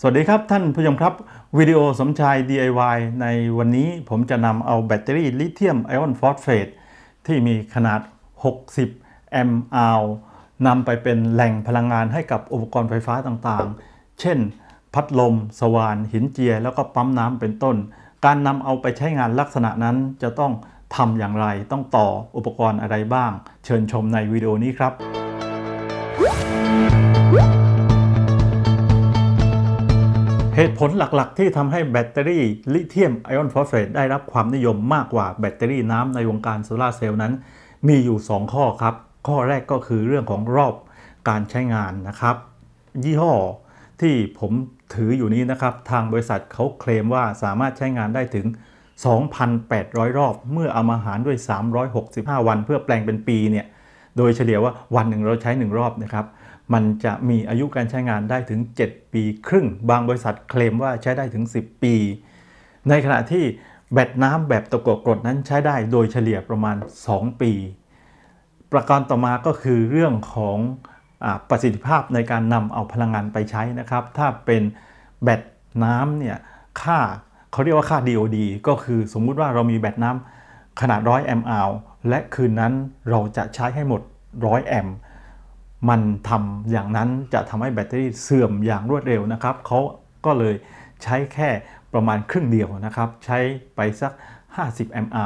สวัสดีครับท่านผู้ชมครับ วิดีโอสมชาย DIY ในวันนี้ผมจะนำเอาแบตเตอรี่ลิเธียมไอออนฟอสเฟตที่มีขนาด 60 แอมป์อาวนำไปเป็นแหล่งพลังงานให้กับอุปกรณ์ไฟฟ้าต่างๆ เช่น พัดลม สว่าน หินเจีย แล้วก็ปั๊มน้ำเป็นต้น การนำเอาไปใช้งานลักษณะนั้นจะต้องทำอย่างไร ต้องต่ออุปกรณ์อะไรบ้าง เชิญชมในวิดีโอนี้ครับ เหตุผลหลักๆ ที่ทำให้แบตเตอรี่ลิเธียมไอออนฟอสเฟตได้รับความนิยมมากกว่าแบตเตอรี่น้ำในวงการโซลาเซลล์นั้น มีอยู่ 2 ข้อครับ ข้อแรกก็คือเรื่องของรอบการใช้งานนะครับ ยี่ห้อที่ผมถืออยู่นี้นะครับ ทางบริษัทเขาเคลมว่าสามารถใช้งานได้ถึง 2,800 รอบ เมื่อเอามาหารด้วย 365 วัน เพื่อแปลงเป็นปีเนี่ยโดยเฉลี่ยว่าวันหนึ่งเราใช้ 1 รอบนะครับ มันจะมีอายุการใช้งานได้ถึง 7 ปีครึ่ง บางบริษัทเคลมว่าใช้ได้ถึง 10 ปี ในขณะที่แบตน้ำแบบตะกั่วกรดนั้นใช้ได้โดยเฉลี่ยประมาณ 2 ปี ประการต่อมาก็คือเรื่องของอประสิทธิภาพในการนำเอาพลังงานไปใช้นะครับ ถ้าเป็นแบตน้ำเนี่ยค่าเขาเรียกว่าค่า DOD ก็คือสมมุติว่าเรามีแบตน้ำขนาด 100 แอมป์อและคืนนั้นเราจะใช้ให้หมด 100 แอมป์ มันทำอย่างนั้นจะทำให้แบตเตอรี่เสื่อมอย่างรวดเร็วนะครับเขาก็เลยใช้แค่ประมาณครึ่งเดียวนะครับ ใช้ไปสัก 50 แอมป์อา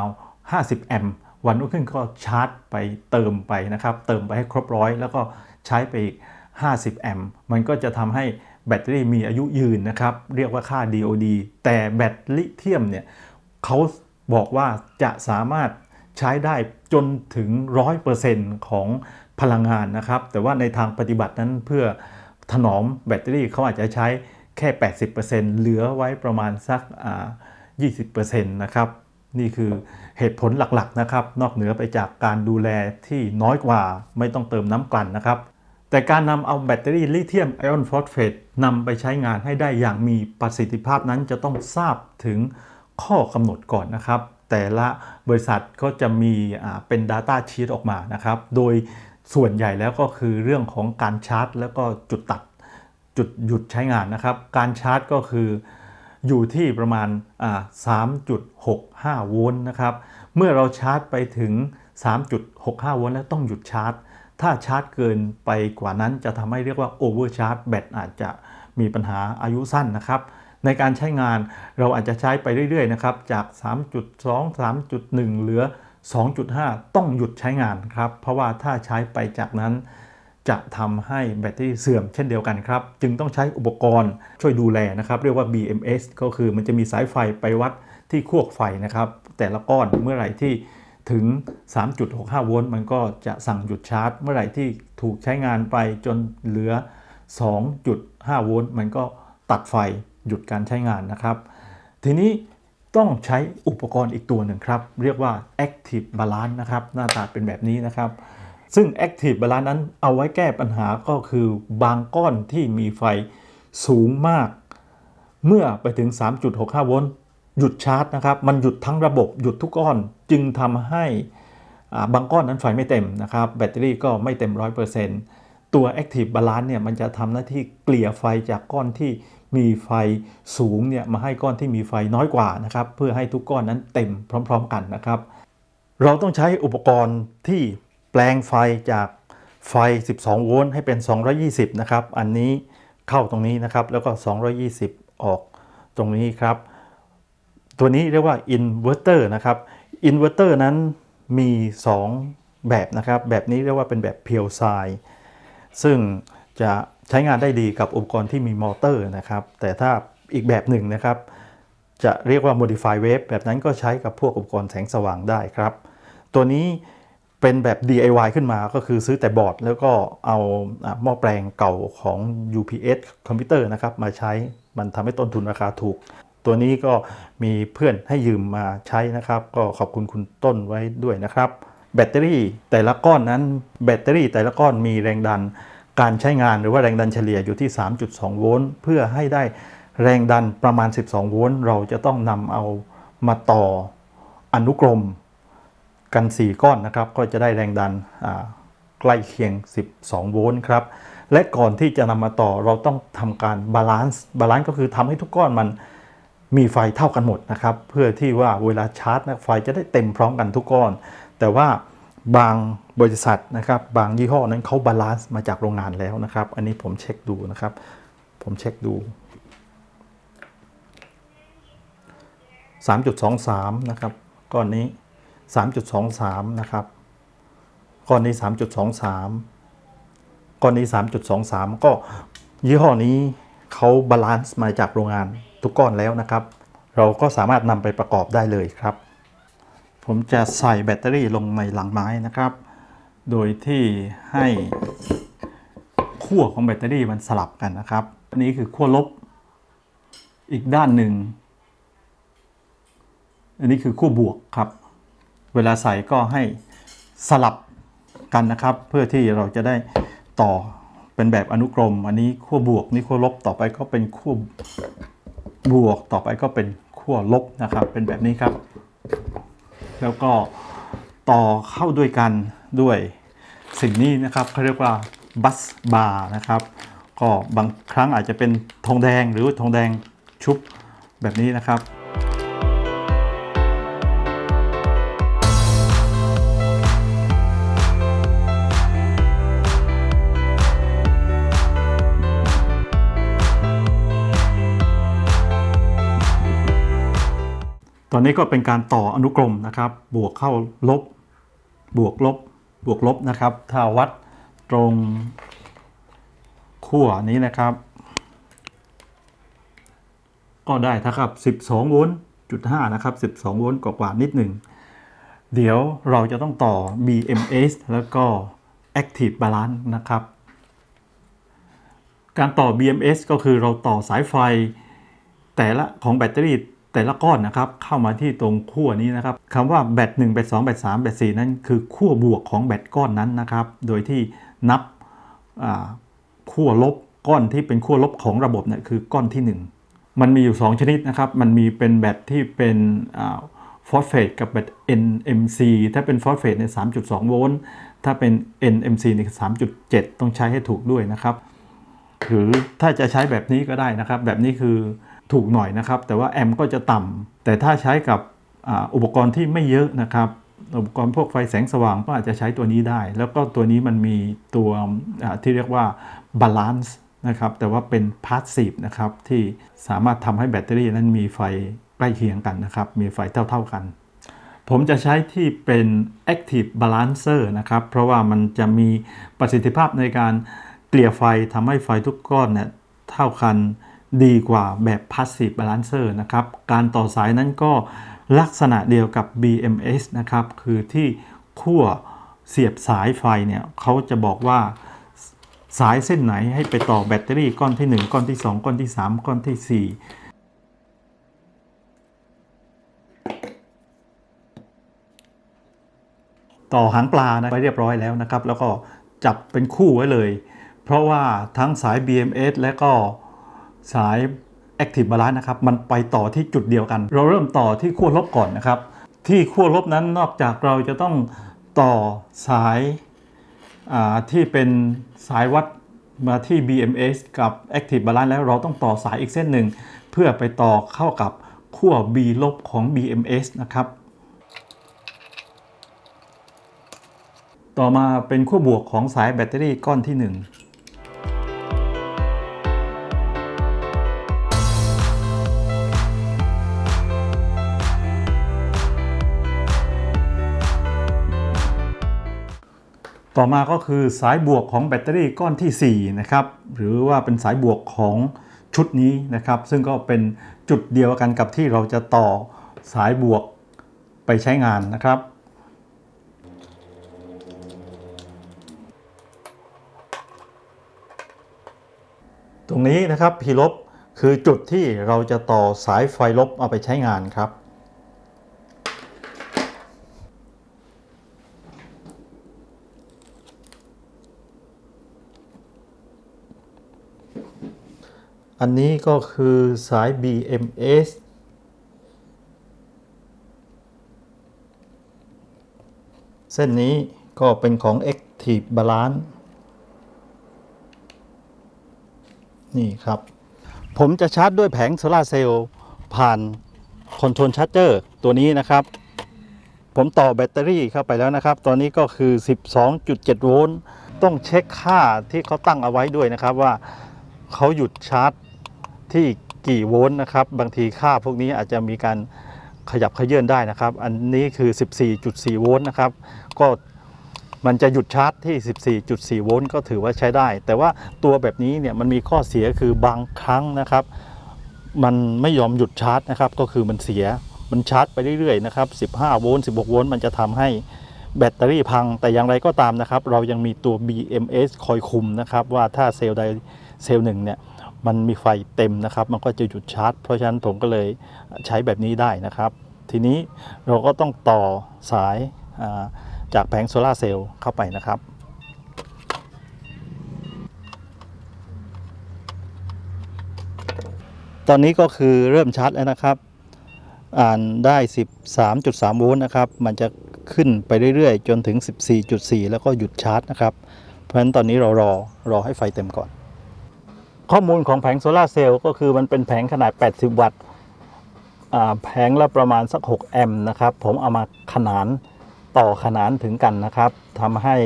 50 แอมป์วันรุ่งขึ้นก็ชาร์จไปเติมไปนะครับ เติมไปให้ครบร้อยแล้วก็ใช้ไปอีก 50 แอมป์มันก็จะทำให้แบตเตอรี่มีอายุยืนนะครับ เรียกว่าค่า DOD แต่แบตลิเธียมเนี่ยเขาบอกว่าจะสามารถใช้ได้จนถึง 100%ของ พลังงานนะครับ แต่ว่าในทางปฏิบัตินั้นเพื่อถนอมแบตเตอรี่เขาอาจจะใช้แค่ 80%เหลือไว้ประมาณสักอ่า20%นะครับ นี่คือเหตุผลหลักๆนะครับ นอกเหนือไปจากการดูแลที่น้อยกว่าไม่ต้องเติมน้ำกลั่นนะครับ แต่การนำเอาแบตเตอรี่ลิเธียมไอออนฟอสเฟตนำไปใช้งานให้ได้อย่างมีประสิทธิภาพนั้นจะต้องทราบถึงข้อกำหนดก่อนนะครับ แต่ละบริษัทก็จะมีเป็น Data Sheet ออกมานะครับ โดย ส่วนใหญ่แล้วก็คือเรื่องของการชาร์จ แล้วก็จุดตัดจุดหยุดใช้งานนะครับ การชาร์จก็คืออยู่ที่ประมาณ 3.65 โวลต์นะครับ เมื่อเราชาร์จไปถึง 3.65 โวลต์แล้วต้องหยุดชาร์จ ถ้าชาร์จเกินไปกว่านั้นจะทำให้เรียกว่าโอเวอร์ชาร์จแบตอาจจะมีปัญหาอายุสั้นนะครับ ในการใช้งานเราอาจจะใช้ไปเรื่อยๆนะครับ จาก 3.2 3.1 เหลือ 2.5 ต้องหยุดใช้งานครับ เพราะว่าถ้าใช้ไปจากนั้นจะทำให้แบตเตอรี่เสื่อมเช่นเดียวกันครับ จึงต้องใช้อุปกรณ์ช่วยดูแลนะครับ เรียกว่า BMS ก็คือมันจะมีสายไฟไปวัดที่ขั้วไฟนะครับ แต่ละก้อนเมื่อไหร่ที่ถึง 3.65 โวลต์มันก็จะสั่งหยุดชาร์จ เมื่อไหร่ที่ถูกใช้งานไปจนเหลือ 2.5 โวลต์มันก็ตัดไฟหยุดการใช้งานนะครับ ทีนี้ ต้องใช้อุปกรณ์อีกตัวหนึ่งครับ เรียกว่า Active Balance นะครับ หน้าตาเป็นแบบนี้นะครับ ซึ่ง Active Balance นั้นเอาไว้แก้ปัญหาก็คือบางก้อนที่มีไฟสูงมาก เมื่อไปถึง 3.65 โวลต์หยุดชาร์จนะครับ มันหยุดทั้งระบบหยุดทุกก้อนจึงทำให้บางก้อนนั้นไฟไม่เต็มนะครับ แบตเตอรี่ก็ไม่เต็ม 100%ตัว Active Balance เนี่ยมันจะทำหน้าที่เกลี่ยไฟจากก้อนที่ มีไฟสูงเนี่ยมาให้ก้อนที่มีไฟน้อยกว่านะครับ เพื่อให้ทุกก้อนนั้นเต็มพร้อม ๆ กันนะครับ เราต้องใช้อุปกรณ์ที่แปลงไฟจากไฟ 12 โวลต์ให้เป็น 220 นะครับ อันนี้เข้าตรงนี้นะครับ แล้วก็ 220 ออกตรงนี้ครับ ตัวนี้เรียกว่าอินเวอร์เตอร์นะครับอินเวอร์เตอร์นั้นมี 2 แบบนะครับ แบบนี้เรียกว่าเป็นแบบเพียวไซซึ่ง จะใช้งานได้ดีกับอุปกรณ์ที่มีมอเตอร์นะครับ แต่ถ้าอีกแบบหนึ่งนะครับ จะเรียกว่า modify wave แบบนั้นก็ใช้กับพวกอุปกรณ์แสงสว่างได้ครับ ตัวนี้เป็นแบบ DIY ขึ้นมาก็คือซื้อแต่บอร์ด แล้วก็เอาหม้อแปลงเก่าของ UPS คอมพิวเตอร์นะครับมาใช้มันทำให้ต้นทุนราคาถูก ตัวนี้ก็มีเพื่อนให้ยืมมาใช้นะครับ ก็ขอบคุณคุณต้นไว้ด้วยนะครับ แบตเตอรี่แต่ละก้อนนั้นแบตเตอรี่แต่ละก้อนมีแรงดัน การใช้งานหรือว่าแรงดันเฉลี่ยอยู่ที่ 3.2 โวลต์เพื่อให้ได้แรงดันประมาณ 12 โวลต์เราจะต้องนำเอามาต่ออนุกรมกัน 4 ก้อนนะครับ ก็จะได้แรงดันใกล้เคียง 12 โวลต์ครับ และก่อนที่จะนำมาต่อเราต้องทำการบาลานซ์บาลานซ์ก็คือทำให้ทุกก้อนมันมีไฟเท่ากันหมดนะครับ เพื่อที่ว่าเวลาชาร์จนะไฟจะได้เต็มพร้อมกันทุกก้อน แต่ว่า บางบริษัทนะครับ บางยี่ห้อนั้นเขาบาลานซ์มาจากโรงงานแล้วนะครับ อันนี้ผมเช็คดูนะครับ ผมเช็คดู 3.23 นะครับก้อนนี้ 3.23 นะครับก้อนนี้ 3.23 ก้อนนี้ 3.23 ก็ยี่ห้อนี้เขาบาลานซ์มาจากโรงงานทุกก้อนแล้วนะครับ เราก็สามารถนำไปประกอบได้เลยครับ ผมจะใส่แบตเตอรี่ลงในหลังไม้นะครับ โดยที่ให้ขั้วของแบตเตอรี่มันสลับกันนะครับอันนี้คือขั้วลบอีกด้านหนึ่ง อันนี้คือขั้วบวกครับ เวลาใส่ก็ให้สลับกันนะครับ เพื่อที่เราจะได้ต่อเป็นแบบอนุกรม อันนี้ขั้วบวกนี่ขั้วลบต่อไปก็เป็นขั้วบวกต่อไปก็เป็นขั้วลบนะครับ เป็นแบบนี้ครับ แล้วก็ต่อเข้าด้วยกันด้วยสิ่งนี้นะครับเขาเรียกว่าบัสบาร์นะครับ ก็บางครั้งอาจจะเป็นทองแดงหรือทองแดงชุบแบบนี้นะครับ ตอนนี้ก็เป็นการต่ออนุกรมนะครับ บวกเข้าลบ บวกลบ บวกลบนะครับ ถ้าวัดตรงขั้วนี้นะครับ ก็ได้เท่ากับ 12 โวลต์จุด5นะครับ 12 โวลต์กว่าๆนิดหนึ่ง เดี๋ยวเราจะต้องต่อ BMS แล้วก็ Active Balance นะครับ การต่อ BMS ก็คือเราต่อสายไฟ แต่ละของแบตเตอรี่ แต่ละก้อนนะครับเข้ามาที่ตรงขั้วนี้นะครับคำว่าแบต1แบต2แบต3แบต4นั้นคือขั้วบวกของแบตก้อนนั้นนะครับ โดยที่นับขั้วลบก้อนที่เป็นขั้วลบของระบบเนี่ยคือก้อนที่ 1 มันมีอยู่ 2 ชนิดนะครับ มันมีเป็นแบตที่เป็นฟอสเฟตกับแบต NMC ถ้าเป็นฟอสเฟตเนี่ย3.2 โวลต์ถ้าเป็น NMC เนี่ย3.7 ต้องใช้ให้ถูกด้วยนะครับหรือถ้าจะใช้แบบนี้ก็ได้นะครับ แบบนี้คือ ถูกหน่อยนะครับ แต่ว่าแอมก็จะต่ำแต่ถ้าใช้กับอุปกรณ์ที่ไม่เยอะนะครับ อุปกรณ์พวกไฟแสงสว่างก็อาจจะใช้ตัวนี้ได้ แล้วก็ตัวนี้มันมีตัวที่เรียกว่าบาลานซ์นะครับ แต่ว่าเป็นพาสซีฟนะครับที่สามารถทำให้แบตเตอรี่นั้นมีไฟใกล้เคียงกันนะครับ มีไฟเท่า ๆกัน ผมจะใช้ที่เป็น Active Balancer นะครับ เพราะว่ามันจะมีประสิทธิภาพในการเกลี่ยไฟทำให้ไฟทุกก้อนเนี่ยเท่ากัน ดีกว่าแบบ Passive Balancer นะครับ การต่อสายนั้นก็ลักษณะเดียวกับ BMS นะครับ คือที่ขั้วเสียบสายไฟเนี่ยเขาจะบอกว่าสายเส้นไหนให้ไปต่อแบตเตอรี่ก้อนที่ 1 ก้อนที่ 2 ก้อนที่ 3 ก้อนทีสี่4ต่อหางปลานะไปเรียบร้อยแล้วนะครับ แล้วก็จับเป็นคู่ไว้เลย เพราะว่าทั้งสาย BMS และก็ สาย Active Balance นะครับ มันไปต่อที่จุดเดียวกัน เราเริ่มต่อที่ขั้วลบก่อนนะครับ ที่ขั้วลบนั้นนอกจากเราจะต้องต่อสายที่เป็นสายวัดมาที่ BMS กับ Active Balance แล้วเราต้องต่อสายอีกเส้นหนึ่ง เพื่อไปต่อเข้ากับขั้ว B ลบของ BMS นะครับ ต่อมาเป็นขั้วบวกของสายแบตเตอรี่ก้อนที่ 1 ต่อมาก็คือสายบวกของแบตเตอรี่ก้อนที่ 4 นะครับ หรือว่าเป็นสายบวกของชุดนี้นะครับ ซึ่งก็เป็นจุดเดียวกันกับที่เราจะต่อสายบวกไปใช้งานนะครับ ตรงนี้นะครับ P ลบคือจุดที่เราจะต่อสายไฟลบเอาไปใช้งานครับ อันนี้ก็คือสาย BMS เส้นนี้ก็เป็นของ Active Balance นี่ครับ ผมจะชาร์จด้วยแผงโซลาเซลล์ผ่านคอนโทรลชาร์จเจอร์ตัวนี้นะครับ ผมต่อแบตเตอรี่เข้าไปแล้วนะครับ ตอนนี้ก็คือ 12.7 โวลต์ ต้องเช็คค่าที่เขาตั้งเอาไว้ด้วยนะครับว่าเขาหยุดชาร์จ ที่กี่โวลต์นะครับ บางทีค่าพวกนี้อาจจะมีการขยับเขยื่อนได้นะครับ อันนี้คือ 14.4 โวลต์นะครับ ก็มันจะหยุดชาร์จที่ 14.4 โวลต์ก็ถือว่าใช้ได้ แต่ว่าตัวแบบนี้เนี่ยมันมีข้อเสียคือบางครั้งนะครับ มันไม่ยอมหยุดชาร์จนะครับ ก็คือมันเสีย มันชาร์จไปเรื่อยๆนะครับ 15 โวลต์ 16 โวลต์ มันจะทำให้แบตเตอรี่พัง แต่อย่างไรก็ตามนะครับ เรายังมีตัว BMS คอยคุมนะครับ ว่าถ้าเซลล์ใดเซลล์หนึ่งเนี่ย มันมีไฟเต็มนะครับ มันก็จะหยุดชาร์จ เพราะฉะนั้นผมก็เลยใช้แบบนี้ได้นะครับ ทีนี้เราก็ต้องต่อสายาจากแผงโซลาเซลล์เข้าไปนะครับตอนนี้ก็คือเริ่มชาร์จแล้วนะครับ อ่านได้ 13.3 โวลต์นะครับ มันจะขึ้นไปเรื่อยๆ จนถึง 14.4 แล้วก็หยุดชาร์จนะครับ เพราะฉะนั้นตอนนี้เรารอรอให้ไฟเต็มก่อน ข้อมูลของแผงโซลาร์เซลล์ก็คือมันเป็นแผงขนาด 80 วัตต์แผงละประมาณสัก 6 แอมป์นะครับ ผมเอามาขนานต่อขนานถึงกันนะครับทำให้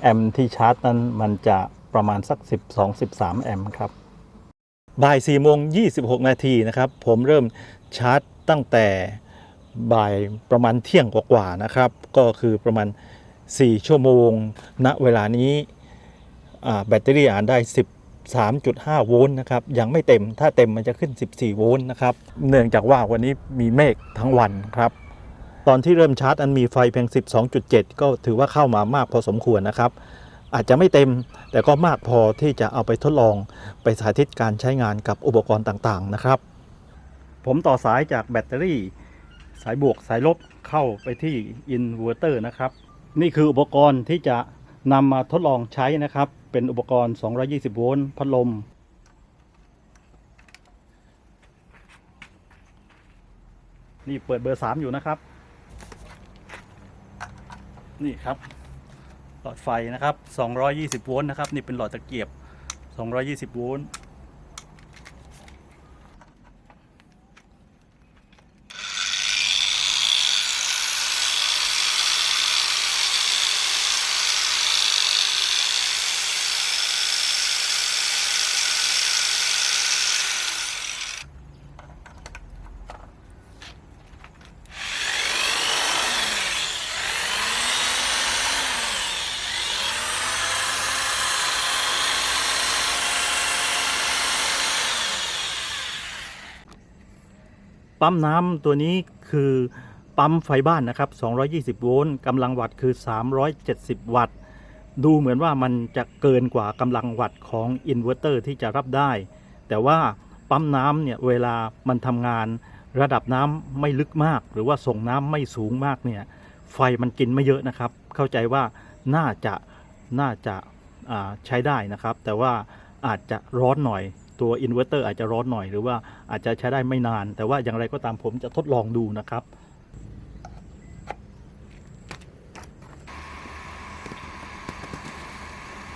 แอมป์ที่ชาร์จนั้นมันจะประมาณสัก 12-13 แอมป์ครับบ่าย4โมง26 นาทีนะครับ ผมเริ่มชาร์จตั้งแต่บ่ายประมาณเที่ยงกว่าๆนะครับ ก็คือประมาณ 4 ชั่วโมง ณเวลานี้แบตเตอรี่อ่านได้ 13.5 โวลต์นะครับยังไม่เต็มถ้าเต็มมันจะขึ้น 14 โวลต์นะครับเนื่องจากว่าวันนี้มีเมฆทั้งวันครับตอนที่เริ่มชาร์จอันมีไฟเพียง 12.7 ก็ถือว่าเข้ามามากพอสมควรนะครับ อาจจะไม่เต็มแต่ก็มากพอที่จะเอาไปทดลองไปสาธิตการใช้งานกับอุปกรณ์ต่างๆนะครับ ผมต่อสายจากแบตเตอรี่ สายบวกสายลบเข้าไปที่อินเวอร์เตอร์นะครับ นี่คืออุปกรณ์ที่จะ นำมาทดลองใช้นะครับ เป็นอุปกรณ์ 220 โวลต์พัดลม นี่เปิดเบอร์ 3 อยู่นะครับ นี่ครับ หลอดไฟนะครับ 220 โวลต์นะครับ นี่เป็นหลอดตะเกียบ 220 โวลต์ ปั๊มน้ำตัวนี้คือปั๊มไฟบ้านนะครับ 220 โวลต์กำลังวัตต์คือ 370 วัตต์ ดูเหมือนว่ามันจะเกินกว่ากำลังวัตต์ของอินเวอร์เตอร์ที่จะรับได้ แต่ว่าปั๊มน้ำเนี่ยเวลามันทำงานระดับน้ำไม่ลึกมาก หรือว่าส่งน้ำไม่สูงมากเนี่ยไฟมันกินไม่เยอะนะครับ เข้าใจว่าน่าจะน่าจะใช้ได้นะครับ แต่ว่าอาจจะร้อนหน่อย ตัวอินเวอร์เตอร์อาจจะร้อนหน่อยหรือว่าอาจจะใช้ได้ไม่นาน แต่ว่าอย่างไรก็ตามผมจะทดลองดูนะครับ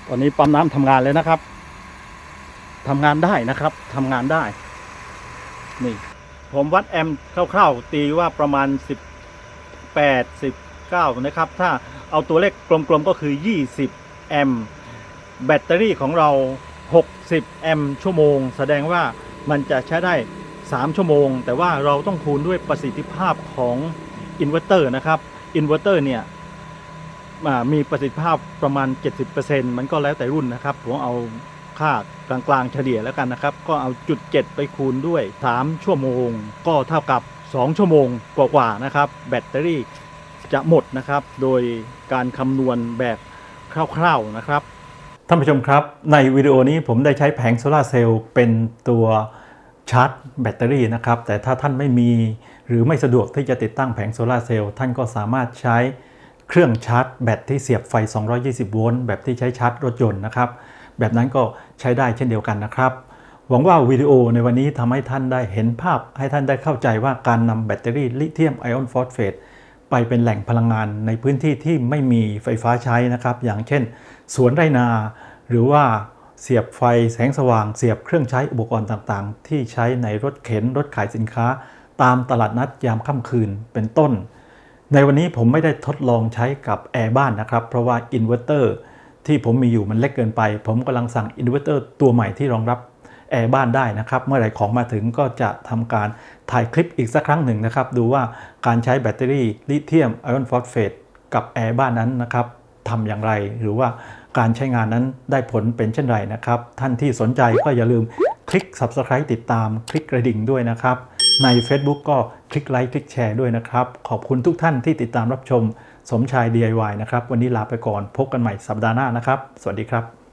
ตอนนี้ปั๊มน้ำทำงานเลยนะครับทำงานได้นะครับทำงานได้ นี่ ผมวัดแอมป์คร่าวๆตีว่าประมาณ 18 19 นะครับ ถ้าเอาตัวเลขกลมๆก็คือ 20 แอมป์แบตเตอรี่ของเรา 60 แอมป์ชั่วโมง แสดงว่ามันจะใช้ได้ 3 ชั่วโมง แต่ว่าเราต้องคูณด้วยประสิทธิภาพของอินเวอร์เตอร์นะครับอินเวอร์เตอร์เนี่ยมีประสิทธิภาพประมาณ 70%มันก็แล้วแต่รุ่นนะครับ ผมเอาค่ากลางๆเฉลี่ยแล้วกันนะครับ ก็เอาจุด 7 ไปคูณด้วย 3 ชั่วโมง ก็เท่ากับ 2 ชั่วโมงกว่าๆนะครับ แบตเตอรี่จะหมดนะครับ โดยการคำนวณแบบคร่าวๆนะครับ ท่านผู้ชมครับ ในวิดีโอนี้ผมได้ใช้แผงโซลาเซลล์เป็นตัวชาร์จแบตเตอรี่นะครับ แต่ถ้าท่านไม่มีหรือไม่สะดวกที่จะติดตั้งแผงโซลาเซลล์ท่านก็สามารถใช้เครื่องชาร์จแบตที่เสียบไฟ 220 โวลต์แบบที่ใช้ชาร์จรถยนต์นะครับ แบบนั้นก็ใช้ได้เช่นเดียวกันนะครับ หวังว่าวิดีโอในวันนี้ทำให้ท่านได้เห็นภาพ ให้ท่านได้เข้าใจว่าการนำแบตเตอรี่ลิเธียมไอออนฟอสเฟต ไปเป็นแหล่งพลังงานในพื้นที่ที่ไม่มีไฟฟ้าใช้นะครับ อย่างเช่น สวนไรนา หรือว่าเสียบไฟแสงสว่าง เสียบเครื่องใช้อุปกรณ์ต่างๆ ที่ใช้ในรถเข็นรถขายสินค้า ตามตลาดนัดยามค่ำคืนเป็นต้น ในวันนี้ผมไม่ได้ทดลองใช้กับแอร์บ้านนะครับ เพราะว่าอินเวอร์เตอร์ที่ผมมีอยู่มันเล็กเกินไป ผมกำลังสั่งอินเวอร์เตอร์ตัวใหม่ที่รองรับ แอร์บ้านได้นะครับ เมื่อไหร่ของมาถึงก็จะทำการถ่ายคลิปอีกสักครั้งหนึ่งนะครับ ดูว่าการใช้แบตเตอรี่ลิเธียมไอออนฟอสเฟตกับแอร์บ้านนั้นนะครับทำอย่างไรหรือว่าการใช้งานนั้นได้ผลเป็นเช่นไรนะครับ ท่านที่สนใจก็อย่าลืมคลิก Subscribe ติดตาม คลิกกระดิ่งด้วยนะครับ ใน Facebook ก็คลิกไลค์คลิกแชร์ด้วยนะครับ ขอบคุณทุกท่านที่ติดตามรับชมสมชาย DIY นะครับ วันนี้ลาไปก่อนพบกันใหม่สัปดาห์หน้านะครับ สวัสดีครับ